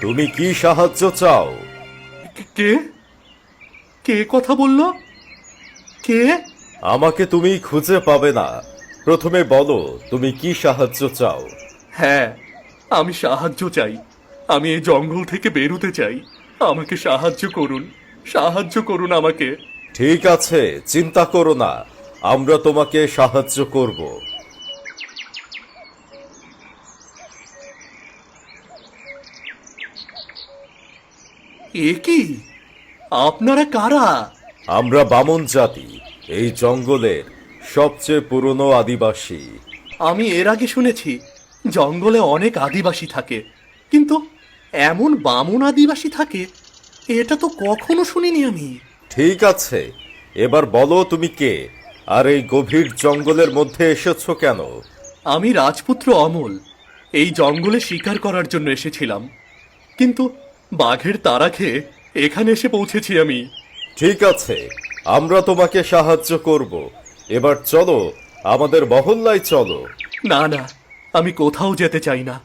তুমি কি সাহায্য চাও? কে? কে? কথা বলল? কে? আমাকে তুমি খুঁজে পাবে না। প্রথমে বলো তুমি কি সাহায্য চাও? হ্যাঁ আমি সাহায্য চাই। আমি এই জঙ্গল থেকে বেরোতে চাই। আমাকে সাহায্য করুন। সাহায্য করুন আমাকে। ঠিক আছে চিন্তা করো না। আমরা তোমাকে সাহায্য করব। এ কি? আপনারা কারা? আমরা বামন জাতি এই জঙ্গলের সবচেয়ে পুরনো আদিবাসী। আমি এর আগে শুনেছি জঙ্গলে অনেক আদিবাসী থাকে কিন্তু এমন বামন আদিবাসী থাকে এটা তো কখনো শুনিনি আমি। ঠিক আছে এবার বলো তুমি কে আর এই গভীর জঙ্গলের মধ্যে এসেছ কেন? আমি রাজপুত্র অমল এই জঙ্গলে শিকার করার জন্য এসেছিলাম কিন্তু বাঘের তাড়া খেয়ে এখানে এসে পৌঁছেছি আমি। ঠিক আছে আমরা তোমাকে সাহায্য করব। এবার চলো আমাদের মহল্লায় চলো। না না আমি কোথাও যেতে চাই না।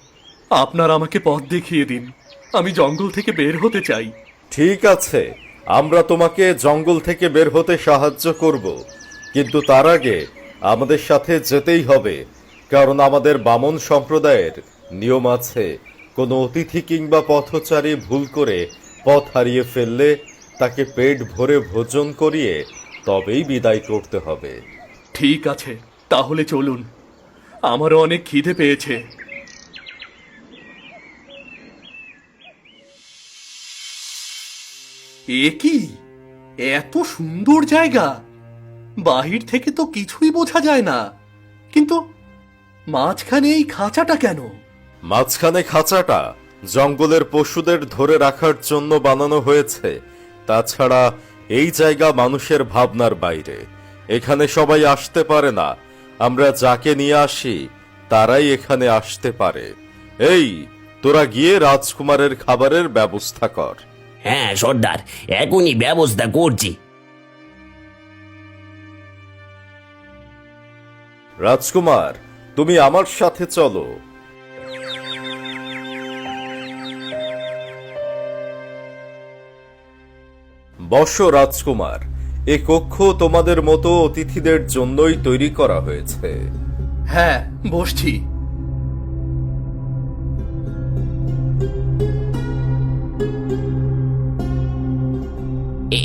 আপনার আমাকে পথ দেখিয়ে দিন। আমি জঙ্গল থেকে বের হতে চাই। ঠিক আছে আমরা তোমাকে জঙ্গল থেকে বের হতে সাহায্য করব। কিন্তু তার আগে আমাদের সাথে যেতেই হবে কারণ আমাদের বামন সম্প্রদায়ের নিয়ম আছে। কোনো অতিথি কিংবা পথচারী ভুল করে পথ হারিয়ে ফেললে তাকে পেট ভরে ভোজন করিয়ে তবেই বিদায় করতে হবে। ঠিক আছে, তাহলে চলুন। আমারও অনেক খিদে পেয়েছে। এ কি? এত সুন্দর জায়গা। বাহির থেকে তো কিছুই বোঝা যায় না। কিন্তু মাঝখানে এই খাঁচাটা কেন? মাঝখানে খাঁচাটা জঙ্গলের পশুদের ধরে রাখার জন্য বানানো হয়েছে। তাছাড়া এই জায়গা মানুষের ভাবনার বাইরে। এখানে সবাই আসতে পারে না। আমরা যাকে নিয়ে আসি তারাই এখানে আসতে পারে। এই তোরা গিয়ে রাজকুমারের খাবারের ব্যবস্থা কর। হ্যাঁ সর্দার এখনই ব্যবস্থা করছি। রাজকুমার তুমি আমার সাথে চলো। বস রাজকুমার এ কক্ষ তোমাদের মতো অতিথিদের জন্যই তৈরি করা হয়েছে। হ্যাঁ বসছি।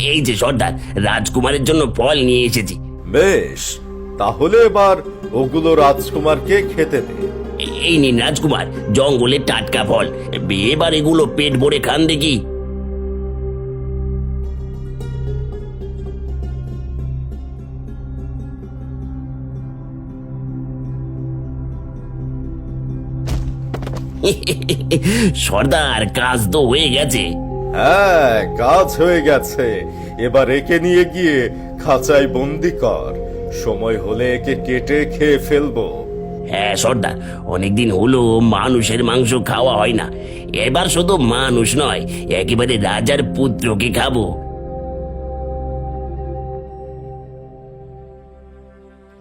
এই যে সর্দার রাজকুমারের জন্য ফল নিয়ে এসেছি। বেশ তাহলে এবার ওগুলো রাজকুমারকে খেতে দে। এই নিন রাজকুমার জঙ্গলের টাটকা ফল। এবার এগুলো পেট ভরে খান দেখি। সর্দার কাজ তো হয়ে গেছে। হ্যাঁ কাজ হয়ে গেছে। এবার একে নিয়ে গিয়ে খাঁচায় বন্দি কর। সময় হলে একে কেটে খেয়ে ফেলব। হ্যাঁ সর্দার অনেকদিন হলো মানুষের মাংস খাওয়া হয় না। এবার শুধু মানুষ নয় একেবারে রাজার পুত্রকে খাব।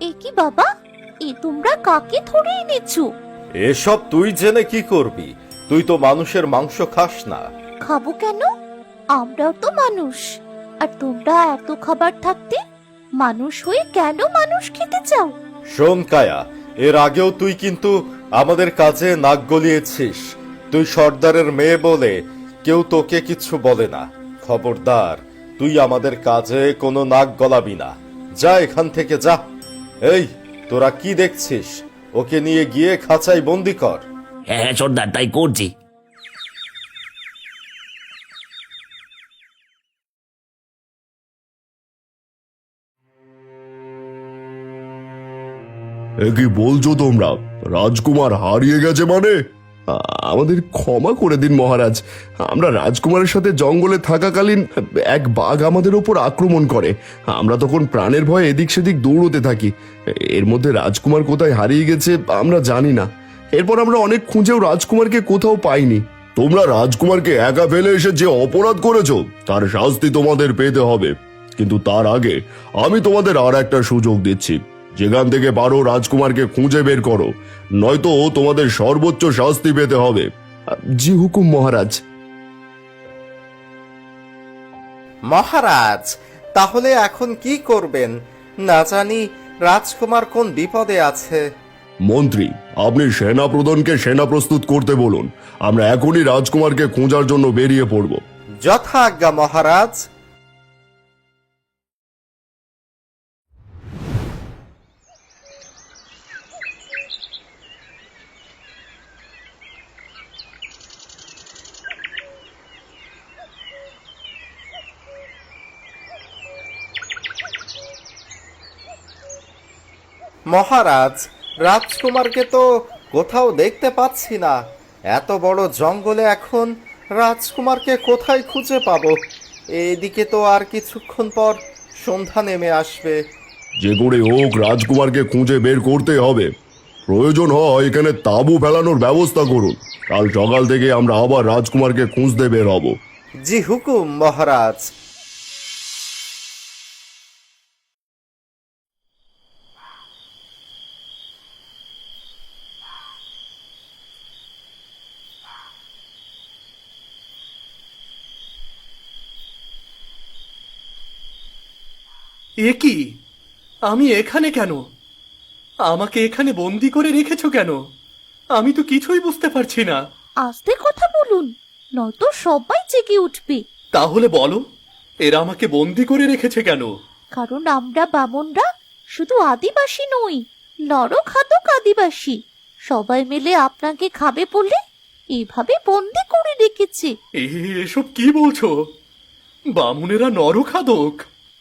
এ কি বাবা? এ তোমরা কাকে ধরে এনেছো? এসব তুই জেনে কি করবি? তুই তো মানুষের মাংস খাস না। খাব কেন? আমরাও তো মানুষ। আর তোমরা এত খাবার থাকতে মানুষ হয়ে কেন মানুষ খেতে চাও? শোন কায়া এর আগেও তুই কিন্তু আমাদের কাজে নাক গলিয়েছিস। তুই সর্দারের মেয়ে বলে কেউ তোকে কিছু বলে না। খবরদার তুই আমাদের কাজে কোনো নাক গলাবি না। যা এখান থেকে যা। এই তোরা কি দেখছিস? ওকে নিয়ে গিয়ে খাঁচায় বন্দি কর। হ্যাঁ হ্যাঁ সর্দার তাই করছি। এ কি বলছো তোমরা? রাজকুমার হারিয়ে গেছে মানে? আ- আমাদের ক্ষমা করে দিন, মহারাজ। আমরা রাজকুমারের সাথে জঙ্গলে থাকাকালীন এক বাঘ আমাদের ওপর আক্রমণ করে। আমরা তখন প্রাণের ভয়ে এদিক সেদিক দৌড়তে থাকি। এর মধ্যে রাজকুমার কোথায় হারিয়ে গেছে, আমরা জানি না। এরপর আমরা অনেক খুঁজেও রাজকুমারকে কোথাও পাইনি। তোমরা রাজকুমারকে একা ফেলে এসে যে অপরাধ করেছ, তার শাস্তি তোমাদের পেতে হবে। কিন্তু তার আগে আমি তোমাদের আর একটা সুযোগ দিচ্ছি। যেখান থেকে পারো রাজকুমারকে খুঁজে বের করো। নয়তো তোমাদের সর্বোচ্চ শাস্তি পেতে হবে। জি হুকুম মহারাজ। মহারাজ তাহলে এখন কি করবেন? না জানি রাজকুমার কোন বিপদে আছে। মন্ত্রী আপনি সেনা প্রধানকে সেনা প্রস্তুত করতে বলুন। আমরা এখনই রাজকুমারকে খোঁজার জন্য বেরিয়ে পড়ব। যথাজ্ঞা মহারাজ। মহারাজ রাজকুমারকে তো কোথাও দেখতে পাচ্ছি না। এত বড় জঙ্গলে এখন রাজকুমারকে কোথায় খুঁজে পাবো? এদিকে তো আর কিছুক্ষণ পর সন্ধ্যা নেমে আসবে। যে করে হোক রাজকুমারকে খুঁজে বের করতে হবে। প্রয়োজন হয় এখানে তাঁবু ফেলানোর ব্যবস্থা করুন। কাল সকাল থেকে আমরা আবার রাজকুমারকে খুঁজতে বের হব। জি হুকুম মহারাজ। এ কি? আমি এখানে কেন? আমাকে এখানে বন্দি করে রেখেছো কেন? আমি তো কিছুই বুঝতে পারছি না। আস্তে কথা বলুন নয়তো সবাই জেগে উঠবে। তাহলে বলো এরা আমাকে বন্দি করে রেখেছে কেন? কারণ আমরা বামনরা শুধু আদিবাসী নই নরখাদক আদিবাসী। সবাই মিলে আপনাকে খাবে বলে এভাবে বন্দি করে রেখেছে। এ এসব কি বলছো? বামুনেরা নরখাদক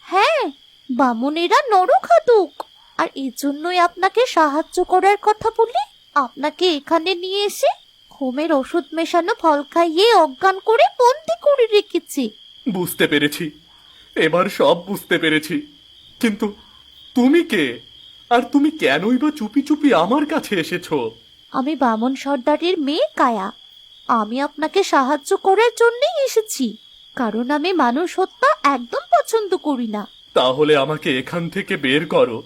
হ্যাঁ বামনেরা নরখাদক আর এজন্যই আপনাকে সাহায্য করার কথা বলে আপনাকে এখানে নিয়ে এসে ঘুমের ওষুধ মেশানো ফল খাইয়ে অজ্ঞান করে বন্দি করে রেখেছি। বুঝতে পেরেছি। এবার সব বুঝতে পেরেছি। কিন্তু তুমি কে? আর তুমি কেনই বা চুপি চুপি আমার কাছে এসেছ? আমি বামন সর্দারের মেয়ে কায়া। আমি আপনাকে সাহায্য করার জন্যই এসেছি। কারণ আমি মানুষ হত্যা একদম পছন্দ করি না। তাহলে আমাকে এখান থেকে বের করো।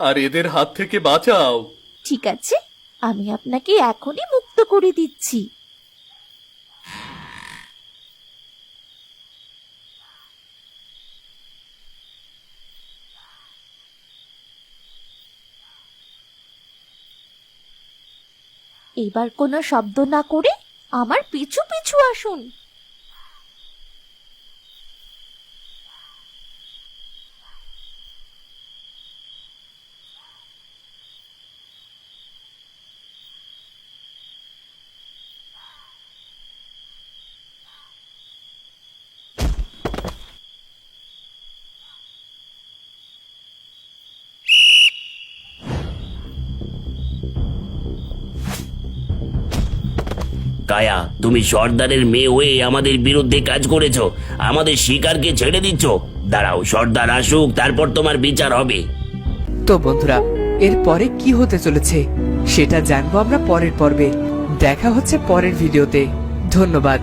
আর এদের হাত থেকে বাঁচাও। ঠিক আছে, আমি আপনাকে এখনই মুক্ত করে দিচ্ছি। এবার কোনো শব্দ না করে আমার পিছু পিছু আসুন। কায়া তুমি সর্দারের মেয়ে হয়ে আমাদের বিরুদ্ধে কাজ করেছ। আমাদের শিকারকে ছেড়ে দিচ্ছ। দাঁড়াও, সর্দার আসুক, তারপর তোমার বিচার হবে। তো বন্ধুরা এরপরে কি হতে চলেছে, সেটা জানব আমরা পরের পর্বে। দেখা হচ্ছে পরের ভিডিওতে। ধন্যবাদ।